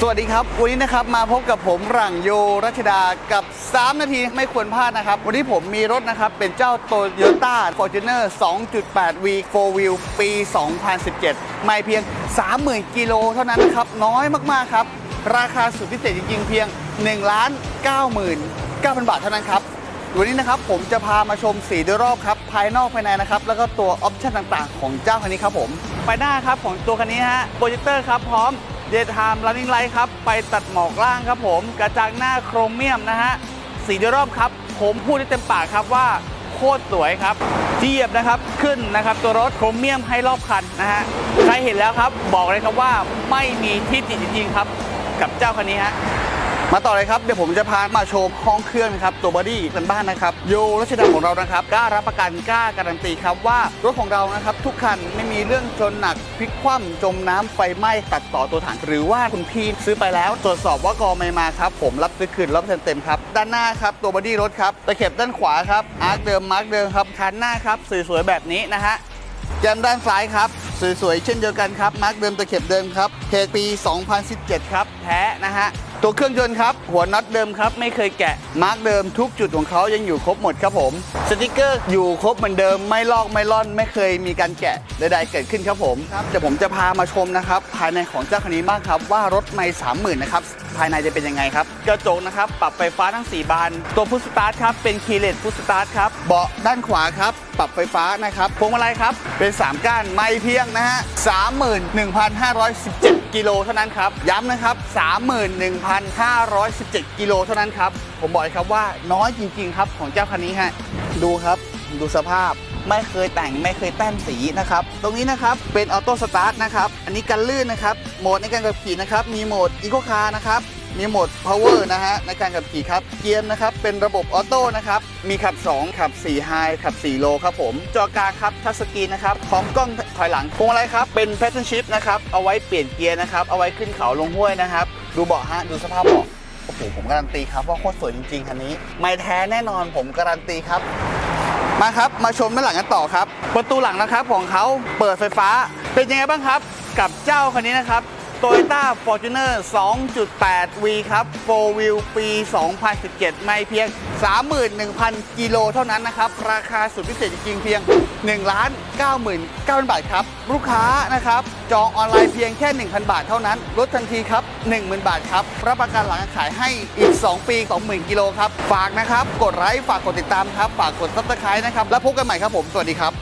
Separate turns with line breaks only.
สวัสดีครับ วันนี้นะครับมาพบกับผมหลังโยรัชดากับ 3 นาทีไม่ควรพลาดนะครับ วันนี้ผมมีรถนะครับ เป็นเจ้า Toyota Fortuner 2.8 V 4 Wheel ปี 2017 ไม่เพียง 30,000 กิโลเท่านั้นนะครับ น้อยมาก ๆ ครับ ราคาสุดพิเศษจริง ๆ เพียง 1 9 9 0 0 0 บาทเท่านั้นครับ วันนี้นะครับผมจะพามาชมสีโดยรอบครับ ภายนอกภายในนะครับ แล้วก็ตัวออปชั่นต่างๆ ของเจ้าคันนี้ครับผมไฟหน้าครับของตัวคันนี้ฮะโปรเจคเตอร์ครับพร้อม เดย์ไทม์รันนิ่งไลท์ครับ ไปตัดหมอกล่างครับผม กระจังหน้าโครเมียมนะฮะ สีโดยรอบครับ ผมพูดได้เต็มปากครับว่าโคตรสวยครับเทียบนะครับขึ้นนะครับตัวรถโครเมียมให้รอบคันนะฮะ ใครเห็นแล้วครับ บอกเลยครับว่าไม่มีที่ติจริงๆครับ กับเจ้าคันนี้ฮะ มาต่อเลยครับ เดี๋ยวผมจะพามาโชว์ห้องเครื่องนะครับ ตัวบอดี้กันบ้านนะครับ โยรัชดาของเรานะครับกล้ารับประกันกล้าการันตีครับว่ารถของเรานะครับ ทุกคันไม่มีเรื่องชนหนักพลิกคว่ำจมน้ำไฟไหม้ตัดต่อตัวถังหรือว่าคุณพี่ซื้อไปแล้ว ตรวจสอบว่ากอไม่มาครับ ผมรับซื้อคืนรับเต็มๆครับ ด้านหน้าครับตัวบอดี้รถครับตะเข็บด้านขวาครับอาร์คเดิมมาร์กเดิมครับคันหน้าครับสวยๆแบบนี้นะฮะแกมด้านซ้ายครับสวยๆเช่นเดียวกันครับมาร์กเดิมตะเข็บเดิมครับเพจปี 2017 ครับแท้นะฮะ ตัวเครื่องยนต์ครับ หัวน็อตเดิมครับ ไม่เคยแกะ มาร์กเดิมทุกจุดของเขายังอยู่ครบหมดครับผม สติกเกอร์อยู่ครบเหมือนเดิม ไม่ลอกไม่ล่อน ไม่เคยมีการแกะใดๆเกิดขึ้นครับผมครับเดี๋ยวผมจะพามาชมนะครับ ภายในของเจ้าคันนี้บ้างครับว่ารถไม่สามหมื่นนะครับ ภายในจะเป็นยังไงครับ กระจกนะครับปรับไฟฟ้าทั้ง 4 บาน ตัวพุชสตาร์ทครับเป็นคีย์เลสพุชสตาร์ทครับเบาะด้านขวาครับปรับไฟฟ้านะครับพวงมาลัยครับเป็น 3 ก้านไม่เพียงนะฮะ31,517กิโลเท่านั้นครับย้ำนะครับ 31,517กิโลเท่านั้นครับผมบอกเลยครับว่าน้อยจริง ๆ ครับของเจ้าคันนี้ฮะดูครับดูสภาพไม่เคยแต่งไม่เคยแต้มสีนะครับ ตรงนี้นะครับเป็นออโต้สตาร์ทนะครับ อันนี้กันลื่นนะครับโหมดในการขับขี่นะครับ มีโหมดอีโคคาร์นะครับ มีโหมด power นะฮะในการขับขี่ครับ เกียร์นะครับ เป็นระบบออโต้นะครับ มีขับ 2 ขับ 4 high ขับ 4 low ครับผม จอกาครับ ทัชสกรีนนะครับ พร้อมกล้องถอยหลังพวงมาลัยครับ เป็น pattern shift นะครับ เอาไว้เปลี่ยนเกียร์นะครับ เอาไว้ขึ้นเขาลงห้วยนะครับ ดูเบาะฮะ ดูสภาพเบาะ โอ้โห ผมการันตีครับว่าโคตรสวยจริงๆคันนี้ ไม่แท้แน่นอน ผมการันตีครับ มาครับ มาชมด้านหลังกันต่อครับ ประตูหลังนะครับของเขาเปิดไฟฟ้า เป็นยังไงบ้างครับ กับเจ้าคันนี้นะครับ Toyota Fortuner 2.8 V ครับ 4 Wheel ปี 2017 ไม่เพียง 31,000 กิโลเท่านั้นนะครับ ราคาสุดพิเศษจริงเพียง 1 ล้าน99,000 บาทครับ ลูกค้านะครับ จองออนไลน์เพียงแค่ 1,000 บาทเท่านั้นลดทันทีครับ 10,000 บาทครับ รับประกันหลังการขายให้อีก 2 ปี 20,000 กิโลครับ ฝากนะครับ กดไลค์ฝากกดติดตามครับ ฝากกดซับสไครต์นะครับ แล้วพบกันใหม่ครับผม สวัสดีครับ